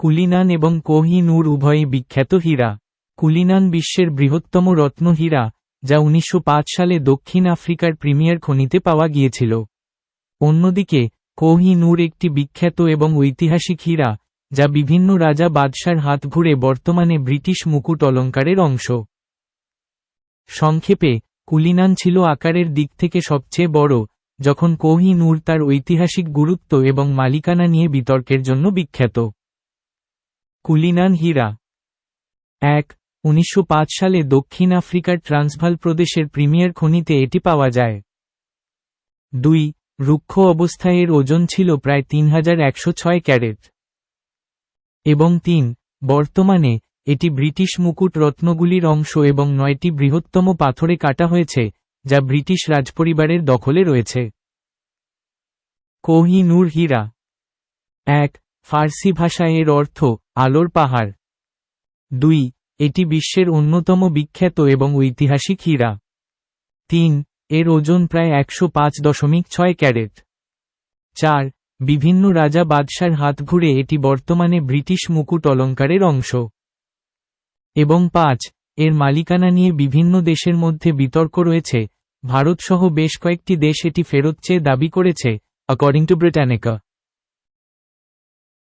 Cullinan এবং কোহি নূর উভয়ই বিখ্যাত হীরা। কুলিনান বিশ্বের বৃহত্তম রত্ন হীরা, যা উনিশশো পাঁচ সালে দক্ষিণ আফ্রিকার প্রিমিয়ার খনিতে পাওয়া গিয়েছিল। অন্যদিকে, কোহি নূর একটি বিখ্যাত এবং ঐতিহাসিক হীরা, যা বিভিন্ন রাজা বাদশার হাত ঘুরে বর্তমানে ব্রিটিশ মুকুট অলঙ্কারের অংশ। সংক্ষেপে, কুলিনান ছিল আকারের দিক থেকে সবচেয়ে বড়, যখন কোহি নূর তার ঐতিহাসিক গুরুত্ব এবং মালিকানা নিয়ে বিতর্কের জন্য বিখ্যাত। কুলিনান হীরা। এক, উনিশশো সালে দক্ষিণ আফ্রিকার ট্রান্সভাল প্রদেশের প্রিমিয়ার খনিতে এটি পাওয়া যায়। দুই, রুক্ষ অবস্থায় এর ওজন ছিল প্রায় তিন হাজার একশো ছয় ক্যারেট। এবং তিন, বর্তমানে এটি ব্রিটিশ মুকুট রত্নগুলির অংশ এবং নয়টি বৃহত্তম পাথরে কাটা হয়েছে, যা ব্রিটিশ রাজপরিবারের দখলে রয়েছে। কোহিনুর হীরা। এক ফার্সি ভাষায় এর অর্থ, আলোর পাহাড়। দুই, এটি বিশ্বের অন্যতম বিখ্যাত এবং ঐতিহাসিক হীরা। তিন, এর ওজন প্রায় একশো পাঁচ দশমিক ছয় ক্যারেট। চার, বিভিন্ন রাজা বাদশার হাত ঘুরে এটি বর্তমানে ব্রিটিশ মুকুট অলঙ্কারের অংশ। এবং পাঁচ, এর মালিকানা নিয়ে বিভিন্ন দেশের মধ্যে বিতর্ক রয়েছে। ভারতসহ বেশ কয়েকটি দেশ এটি ফেরত চেয়ে দাবি করেছে অ্যাকর্ডিং টু ব্রিটানিকা